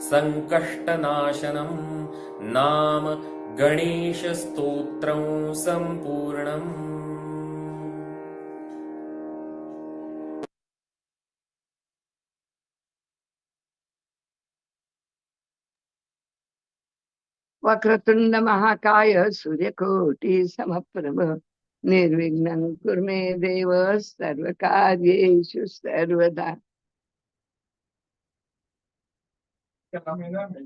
सङ्कष्टनाशनं नाम गणेशस्तोत्रं सम्पूर्णम्। वक्रतुंड महाकाय सूर्यकोटि समप्रभ निर्विघ्नं कुर्मे देव सर्वकार्येषु सर्वदा। que la medalla.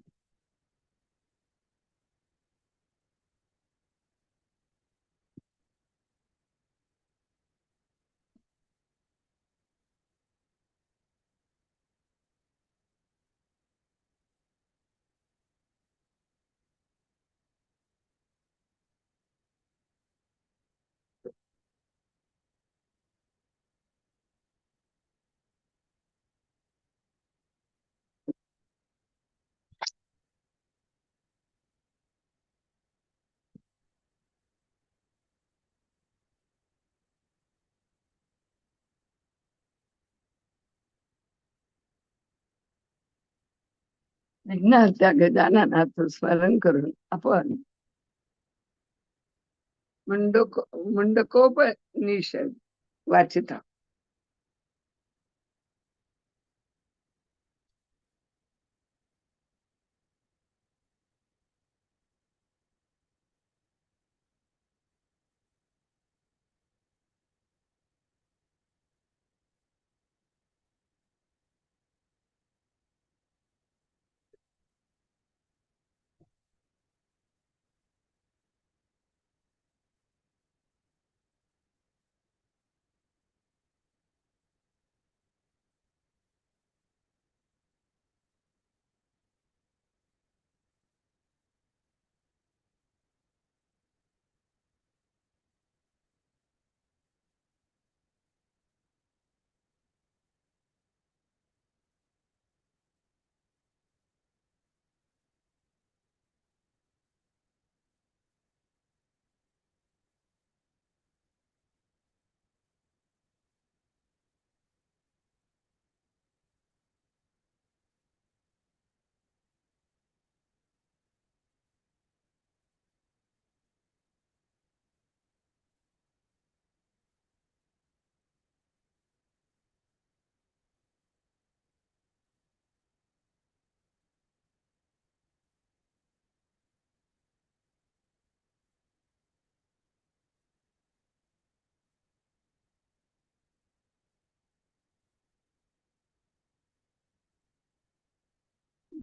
विघ्नहर्त्या गजाननाचं स्मरण करून आपण मुंडको मुंडकोपनिषद वाचित आहोत.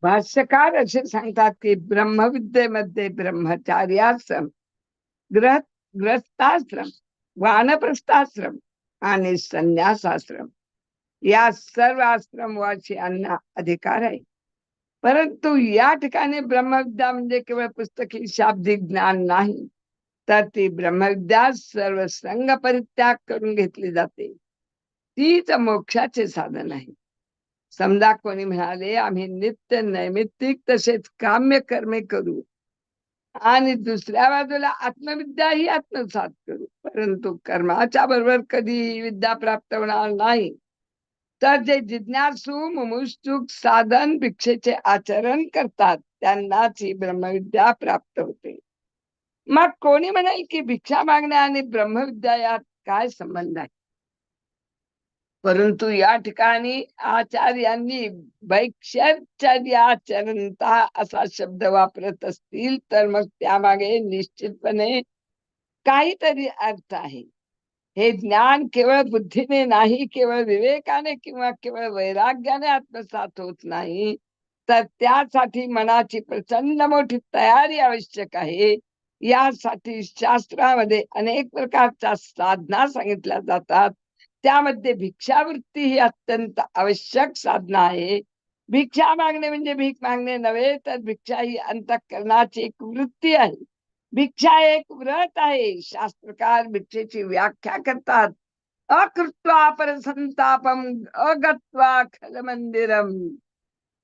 भाष्यकार असे सांगतात की ब्रह्मविद्येमध्ये ब्रह्मचार्याश्रम ग्रह ग्रस्ताश्रम वानप्रस्थाश्रम आणि संन्यासाश्रम. या सर्व आश्रमवासियांना अधिकार आहे परंतु या ठिकाणी ब्रह्मविद्या म्हणजे केवळ पुस्तकी शाब्दिक ज्ञान नाही तर ती ब्रह्मविद्या सर्व संघ परित्याग करून घेतली जाते. तीच मोक्षाचे साधन आहे. समजा कोणी म्हणाले आम्ही नित्य नैमित्तिक तसेच काम्य कर्मे करू आणि दुसऱ्या बाजूला आत्मविद्या ही आत्मसात करू. परंतु कर्माच्या बरोबर कधी विद्या प्राप्त होणार नाही. तर जे जिज्ञासू मुमुष्टुक साधन भिक्षेचे आचरण करतात त्यांनाच ही ब्रह्मविद्या प्राप्त होते. मग कोणी म्हणेल की भिक्षा मागणे आणि ब्रह्मविद्या यात काय संबंध आहे? परंतु या ठिकाणी आचार्यांनी वैक्षर्याचरणता असा शब्द वापरत असतील तर मग त्यामागे निश्चितपणे काहीतरी अर्थ आहे. हे ज्ञान केवळ बुद्धीने नाही केवळ विवेकाने किंवा केवळ वैराग्याने आत्मसात होत नाही तर त्यासाठी मनाची प्रचंड मोठी तयारी आवश्यक आहे. यासाठी शास्त्रामध्ये अनेक प्रकारच्या साधना सांगितल्या जातात. त्यामध्ये भिक्षावृत्ती ही अत्यंत आवश्यक साधना आहे. भिक्षा मागणे म्हणजे भीक मागणे नव्हे तर भिक्षा ही अंतःकरणाची एक वृत्ती आहे. भिक्षा एक व्रत आहे. शास्त्रकार भिक्षेची व्याख्या करतात. अकृत्वा परसंतापम अगत्वा खल मंदिरम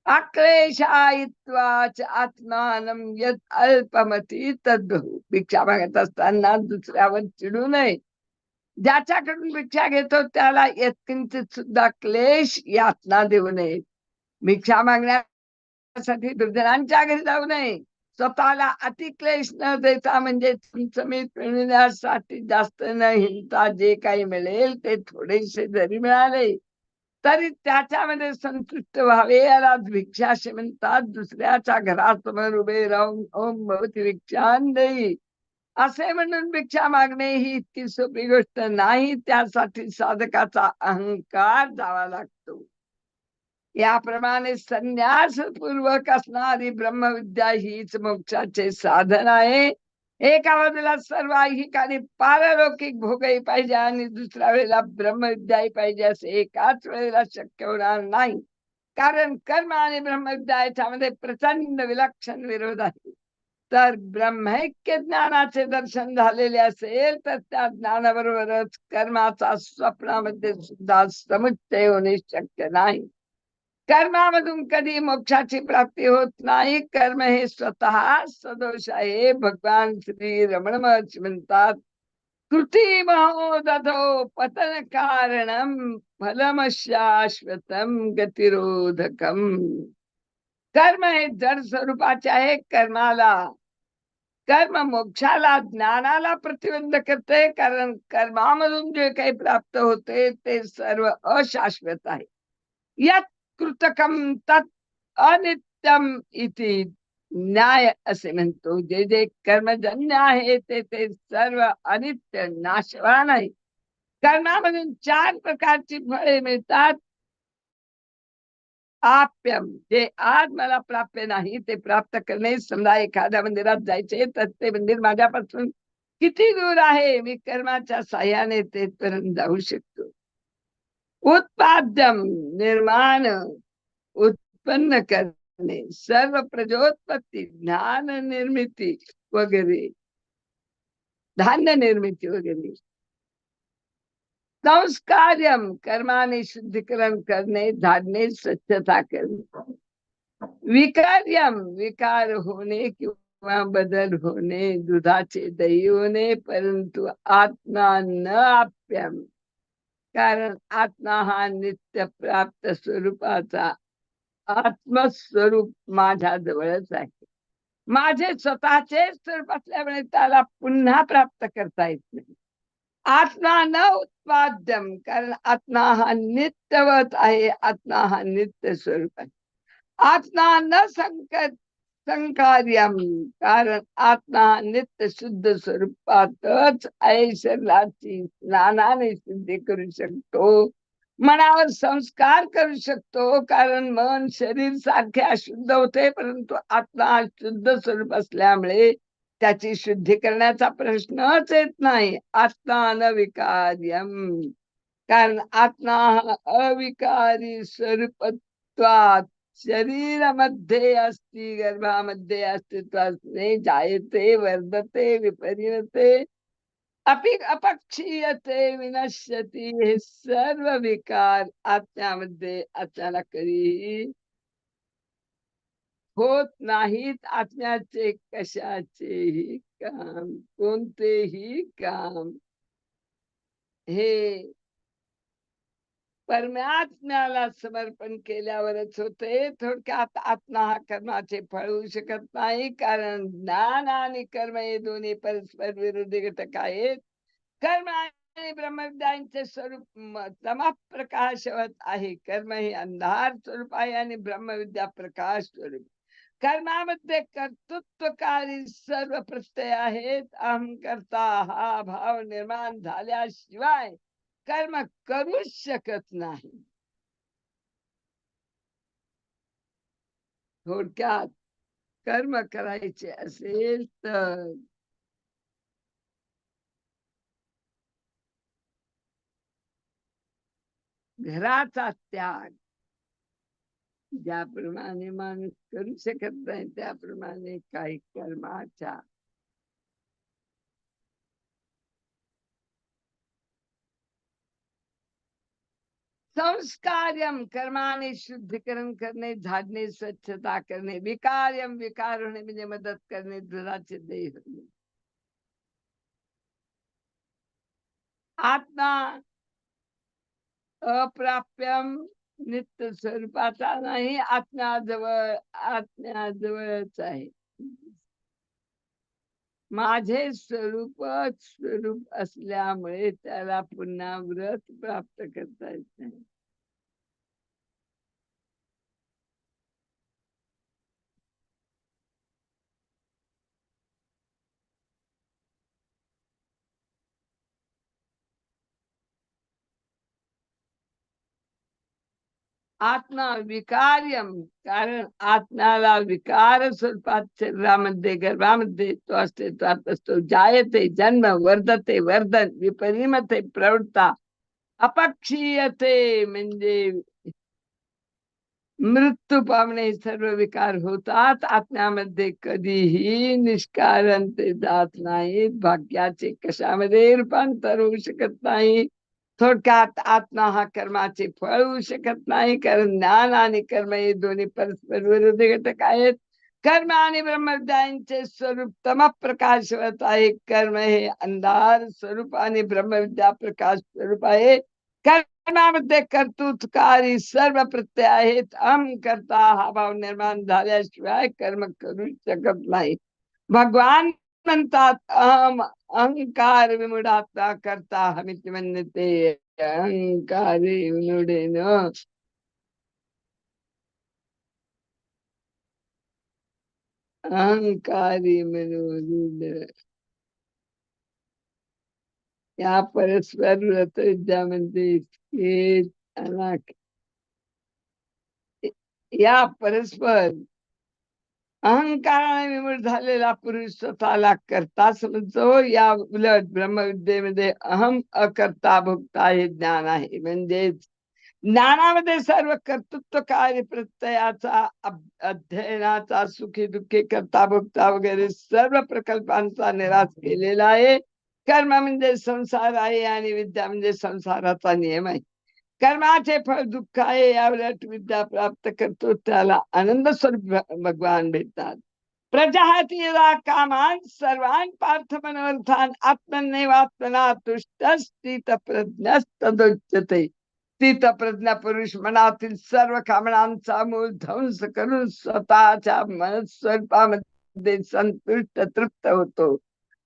अक्लेशायित्वाच आत्मानम यत अल्पमती तद्भू. भिक्षा मागत असताना दुसऱ्यावर चिडू नये. ज्याच्याकडून भिक्षा घेतो त्याला यत्किंचित सुद्धा क्लेश यातना देऊ नये. भिक्षा मागण्यासाठी दुर्जनांच्या घरी जाऊ नये. स्वतःला अतिक्लेश न देता म्हणजे मिळण्यासाठी जास्त न हिंता जे काही मिळेल ते थोडेसे जरी मिळाले तरी त्याच्यामध्ये संतुष्ट व्हावे. याला भिक्षा असे म्हणतात. दुसऱ्याच्या घरासमोर उभे राहून ओम भवती भिक्षान देई असे म्हणून भिक्षा मागणे ही इतकी सोपी गोष्ट नाही त्यासाठी साधकाचा अहंकार जावा लागतो. याप्रमाणे संन्यासपूर्वक असणारी ब्रह्मविद्या हीच मोक्षाचे साधन आहे. एका बाजूला सर्व ठिकाणी पारलौकिक भोगही पाहिजे आणि दुसऱ्या वेळेला ब्रह्मविद्याही पाहिजे असे एकाच वेळेला शक्य होणार नाही. कारण कर्म आणि ब्रह्मविद्या याच्यामध्ये प्रचंड विलक्षण विरोध आहे. तर ब्रह्मैक्य ज्ञानाचे दर्शन झालेले असेल तर त्या ज्ञानाबरोबरच कर्माचा स्वप्नामध्ये सुद्धा समुच्चय होणे शक्य नाही. कर्मामधून कधी मोक्षाची प्राप्ती होत नाही कर्म हे स्वतः सदोष आहे. भगवान श्री रमण महर्षी म्हणतात कृती महोदधो पतन कारणम फलमशाश्वतम गतिरोधकम. कर्म हे जड स्वरूपाचे आहे कर्माला कर्म मोक्षाला ज्ञानाला प्रतिबंध करते कारण कर्मामधून जे काही प्राप्त होते ते सर्व अशाश्वत आहे. यात कृतकम तत् अनित्यम इति न्याय असे म्हणतो. जे जे कर्मजन्य आहे ते ते सर्व अनित्य नाशवान आहे. कर्मामधून चार प्रकारची फळे मिळतात. आप्यम जे आज मला प्राप्य नाही ते प्राप्त करणे. समजा एखाद्या मंदिरात जायचे तर ते मंदिर माझ्यापासून किती दूर आहे? मी कर्माच्या साह्याने तेथपर्यंत जाऊ शकतो. उत्पाद्यम निर्माण उत्पन्न करणे. सर्व प्रजोत्पत्ती ज्ञान निर्मिती वगैरे. धान्य निर्मिती वगैरे. संस्कार्यम कर्माने शुद्धीकरण करणे धाडणे स्वच्छता करणे। विकार्यम विकार होणे किंवा बदल होणे दुधाचे दही होणे परंतु आत्मा न आप्यम कारण आत्मा हा नित्य प्राप्त स्वरूपाचा आत्मस्वरूप माझ्या जवळच आहे। माझे स्वतःचे स्वरूप असल्यामुळे त्याला पुन्हा प्राप्त करता येत नाही। आत्मा न उत्पाद्यम कारण आत्मा हा नित्यवत आहे आत्मा हा नित्य स्वरूप आहे आत्मा न संकट संकार्यम कारण आत्मा नित्य शुद्ध स्वरूपातच आहे शरीराची स्नानाने शुद्धी करू शकतो मनावर संस्कार करू शकतो कारण मन शरीर सारखे अशुद्ध होते परंतु आत्मा शुद्ध स्वरूप असल्यामुळे त्याची शुद्धी करण्याचा प्रश्नच येत नाही. आत्मा अनविकार्यम कारण आत्मा हा अविकारी स्वरूपत्वात. शरीरामध्ये असती गर्भामध्ये अस्तित्वाने जायते वर्धते विपरिणते. अपि अपक्षीयते विनश्यती हे सर्व विकार आत्म्यामध्ये अचानक होत नाहीत आत्म्याचे कशाचेही काम कोणतेही काम. हे परमात्म्याला समर्पण केल्यावरच होते. थोडक्यात आत्मा हा कर्माचे फळ होऊ शकत नाही कारण ज्ञान आणि कर्म हे दोन्ही परस्पर विरोधी घटक आहेत. कर्म आणि ब्रह्मविद्यांचे स्वरूप तमा प्रकाशवत आहे. कर्म हे अंधार स्वरूप आहे आणि ब्रह्मविद्या प्रकाश स्वरूप. कर्मामध्ये कर्तृत्वकारी सर्व प्रत्यय आहेत. अहंकर्ता हा भाव निर्माण झाल्याशिवाय कर्म करूच शकत नाही. थोडक्यात कर्म करायचे असेल तर घराचा त्याग ज्याप्रमाणे माणूस करू शकत नाही त्याप्रमाणे काही कर्माच्या संस्कार्यम कर्माने शुद्धीकरण करणे झाडणे स्वच्छता करणे विकार्यम विकार होणे म्हणजे मदत करणे दुराचे देह होणे आत्मा अप्राप्यम नित्य स्वरूपाचा नाही आत्म्याजवळ आत्म्याजवळच आहे. माझे स्वरूपच स्वरूप असल्यामुळे त्याला पुन्हा व्रत प्राप्त करता येत नाही. आत्मा विकार्यम कारण आत्म्याला विकार स्वरूपात शरीरामध्ये गर्भामध्ये तो अस्तित्वात असतो जायते जन्म वर्धते वर्धन विपरीमते प्रवृत्ता अपक्षीयते म्हणजे मृत्यू पावणे सर्व विकार होतात. आत्म्यामध्ये कधीही निष्कारण ते जात नाहीत. भाग्याचे कशामध्ये रूपांतर होऊ शकत नाही. थोडक्यात आत्मा हा कर्माचे फळ होऊ शकत नाही कारण ज्ञान आणि कर्म हे दोन्ही परस्पर विरोधी घटक आहेत. कर्म आणि ब्रह्मविद्यांचे स्वरूप तम प्रकाशवत आहे. कर्म हे अंधार स्वरूप आणि ब्रह्मविद्या प्रकाश स्वरूप आहे. कर्मामध्ये कर्तृत्कारी सर्व प्रत्यय आहेत. अम करता हा भाव निर्माण झाल्याशिवाय कर्म करू शकत नाही. भगवान म्हणतात अहम अहंकार विमुडाता करता हमित म्हणते अहंकारी विमुडेन अहंकारी मनोरुद या परस्पर व्रत विद्यामध्ये इतके या परस्पर अहंकाराने विमुळ झालेला पुरुष स्वतःला करता समजतो. या उलट ब्रह्मविद्येमध्ये अहम अकर्ता भोगता हे ज्ञान आहे. म्हणजेच ज्ञानामध्ये सर्व कर्तृत्व कार्य प्रत्ययाचा अध्ययनाचा सुखी दुःखी करता भोगता वगैरे सर्व प्रकल्पांचा निराश केलेला आहे. कर्म म्हणजे संसार आहे आणि विद्या म्हणजे संसाराचा नियम आहे. कर्माचे फळ दुःख आहे यावरट विद्या प्राप्त करतो. त्याला आनंद स्वरूप भगवान भेटतात. प्रजातीला कामान सर्वान पार्थ मनवर्थान आत्मनेवात्मना तुष्ट स्थित प्रज्ञस्तदोच्यते स्थित प्रज्ञा पुरुष मनातील सर्व कामनांचा मूळ ध्वंस करून स्वतःच्या मनस्वरूपामध्ये संतुष्ट तृप्त होतो.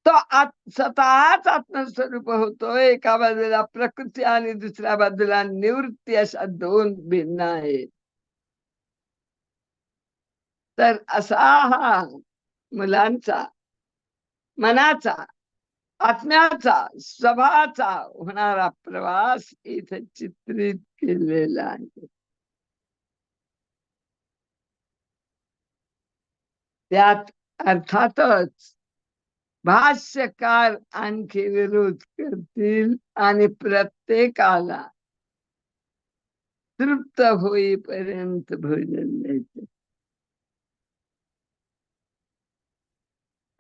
तो आत स्वतःच आत्मस्वरूप होतो एका बाजूला प्रकृती आणि दुसऱ्या बाजूला निवृत्ती अशा दोन भिन्न आहेत. तर असा हा मुलांचा मनाचा आत्म्याचा स्वभावाचा होणारा प्रवास इथे चित्रित केलेला आहे. त्यात अर्थातच भाष्यकार आणखी विरोध करतील आणि प्रत्येकाला तृप्त होईपर्यंत भोजन द्यायचं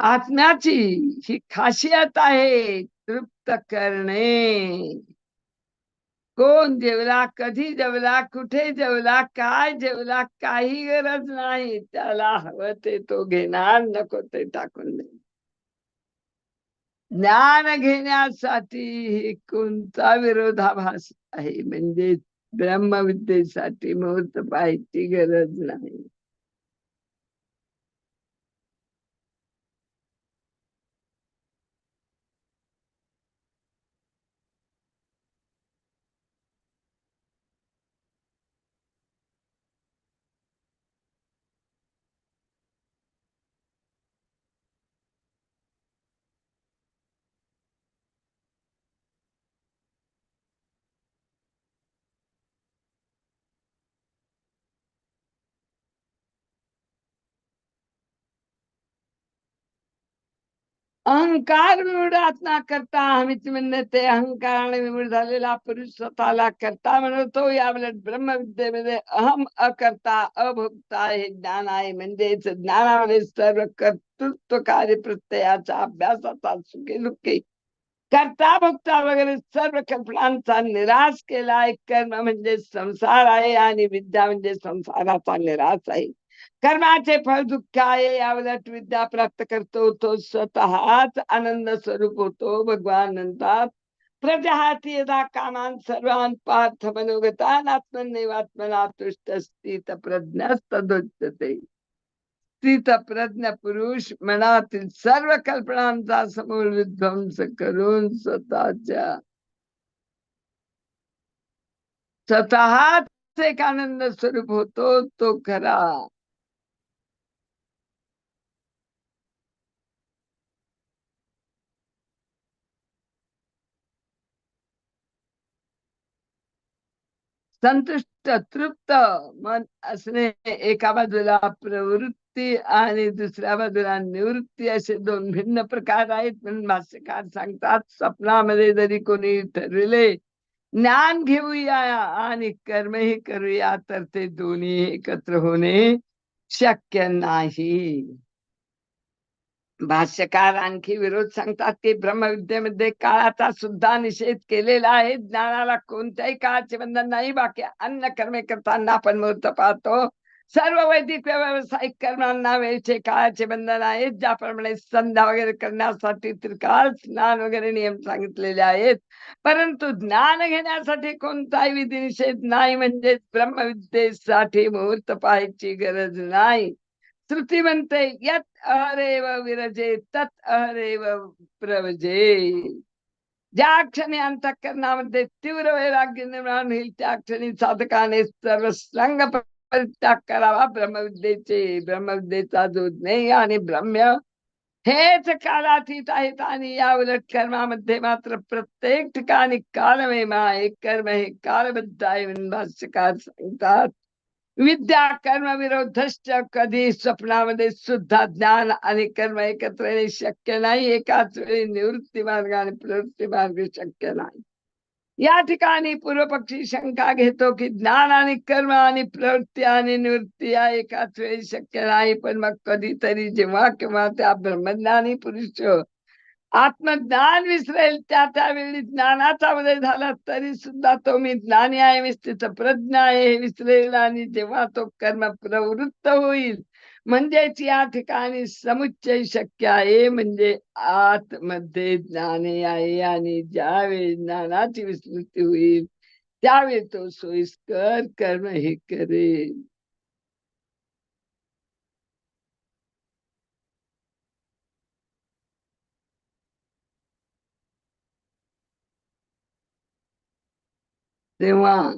आत्म्याची ही खासियत आहे तृप्त करणे. कोण जेवला कधी जेवला कुठे जेवला काय जेवला काही गरज नाही. त्याला हवं ते तो घेणार नको ते टाकून देणार. ज्ञान घेण्यासाठी हे कोणता विरोधाभास आहे? म्हणजे ब्रह्मविद्येसाठी मुहूर्त पाहायची गरज नाही. अहंकार विमूढात्मा करता हमीच म्हणणे ते अहंकाराने विवड झालेला पुरुष स्वतःला करता म्हणतो. यावेळेस ब्रह्मविद्येमध्ये अहम अकर्ता अभोक्ता हे ज्ञान आहे. म्हणजेच ज्ञानामध्ये सर्व कर्तृत्व कार्य प्रत्ययाचा अभ्यासाचा सुखी दुःखी कर्ता भोक्ता वगैरे सर्व कल्पनांचा निराश केला आहे कर्म म्हणजे संसार आहे आणि विद्या म्हणजे संसाराचा निराश आहे. कर्माचे फळ दुःख आहे यावलट विद्या प्राप्त करतो तो स्वतःच आनंद स्वरूप होतो. भगवान म्हणतात प्रजाहाती यदा कामान सर्वान पार्थ मनोगतान आत्मनैवात्मना तुष्ट स्थित प्रज्ञास्तदोच्यते स्थित प्रज्ञ पुरुष मनातील सर्व कल्पनांचा समूळ विध्वंस करून स्वतःच्या स्वतःच एक आनंद स्वरूप होतो तो खरा. संतुष्ट तृप्त मन असणे एका बाजूला प्रवृत्ती आणि दुसऱ्या बाजूला निवृत्ती असे दोन भिन्न प्रकार आहेत म्हणून भाष्यकार सांगतात स्वप्नामध्ये जरी कोणी ठरविले ज्ञान घेऊया आणि कर्मही करूया तर ते दोन्ही एकत्र होणे शक्य नाही. भाष्यकार आणखी विरोध सांगतात की ब्रह्मविद्येमध्ये काळाचा सुद्धा निषेध केलेला आहे. ज्ञानाला कोणत्याही काळाचे बंधन नाही. बाकी अन्न कर्मे करताना आपण मुहूर्त पाहतो. सर्व वैदिक व्यावसायिक कर्मांना वेळचे काळाचे बंधन आहेत ज्याप्रमाणे संध्या वगैरे करण्यासाठी त्रिकाळ स्नान वगैरे नियम सांगितलेले आहेत. परंतु ज्ञान घेण्यासाठी कोणताही विधी निषेध नाही. म्हणजे ब्रह्मविद्येसाठी मुहूर्त पाहायची गरज नाही. श्रुती म्हणते यात अहरेव विरजे तत अहरेव प्रवजे ज्या क्षणी अंतःकरणामध्ये तीव्र वैराग्य निर्माण होईल त्या क्षणी साधकाने सर्व श्रंग परित्याग करावा ब्रह्मविद्येचे ब्रह्मविद्येचा जो ज्ञेय आणि ब्रह्म्य हेच कालातीत आहेत आणि या उलट कर्मामध्ये मात्र प्रत्येक ठिकाणी कालमेमा एक कर्म हे कालबद्ध आहे म्हणून भाष्यकार सांगतात. विद्या कर्म विरोधश्च कधी स्वप्नामध्ये सुद्धा ज्ञान आणि कर्म एकत्र येणे शक्य नाही. एकाच वेळी निवृत्ती मार्ग आणि प्रवृत्ती मार्ग शक्य नाही. या ठिकाणी पूर्वपक्षी शंका घेतो की ज्ञान आणि कर्म आणि प्रवृत्ती आणि निवृत्ती या एकाच वेळी शक्य नाही. पण मग कधीतरी जेव्हा केव्हा त्या ब्रह्मज्ञानी पुरुष आत्मज्ञान विसरेल. त्या त्यावेळी ज्ञानाचा उदय झाला तरी सुद्धा तो मी ज्ञानी आहे. विस्थित प्रज्ञा आहे. हे विसरेल आणि जेव्हा तो कर्म प्रवृत्त होईल. म्हणजेच या ठिकाणी समुच्चय शक्य आहे. म्हणजे आतमध्ये ज्ञाने आहे आणि ज्यावेळी ज्ञानाची विस्मृती होईल त्यावेळी तो सोयीस्कर कर्म हे करेल. तेव्हा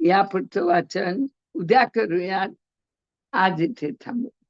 या पुढचं वाचन उद्या करूयात. आज इथे थांबू.